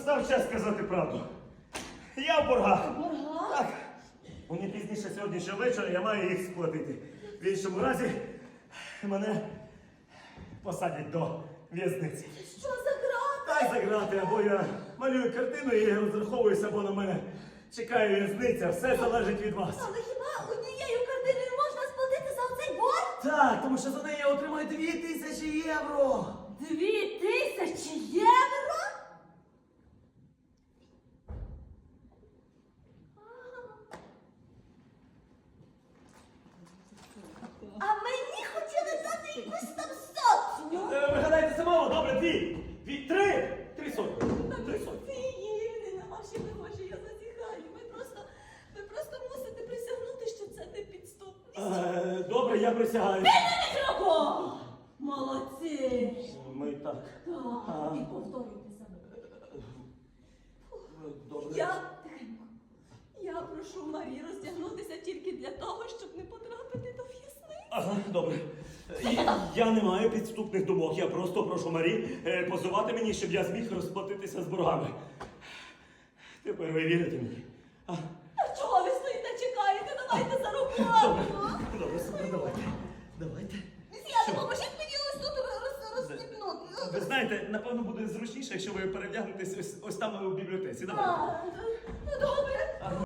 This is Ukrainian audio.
час сказати правду. Я в боргах. Борга? Так. Мені пізніше сьогоднішнього вечора я маю їх сплатити. В іншому разі мене посадять до в'язниці. Що за гра? Дай заграти, або я малюю картину і розраховуюся, бо на мене чекає в'язниця. Все залежить від вас. Але хіба однією картиною можна сплатити за оцей борг? Так, тому що за неї я отримаю дві тисячі євро. Дві тисячі євро? А мені хотіли дати якусь там сотню. Е, Ви гадаєте, це мало? Добре, дві. Дві, три. Три сотні. Три сотні. Цієї на ваші вигожі я зазіхаю. Ви просто, ви просто мусите присягнути, що це не підступність. Е, Добре, я присягаю. Чого? Молодці! Ми так. Так, і повторюйте за мною. Добре. Я тихенько. Я прошу Марі роздягнутися тільки для Ага, добре. І Я не маю підступних думок. Я просто прошу Марі е, позувати мені, щоб я зміг розплатитися з боргами. Тепер ви вірите мені. А, А чого ви стоїте, чекаєте? Давайте за Добре, роботу. добре, супер, давайте. Давайте. Місія, допоможіть мені ось тут роз- розстібнути. Ви знаєте, напевно буде зручніше, якщо ви перевдягнетесь ось, ось там у бібліотеці. Давайте. А, ну добре.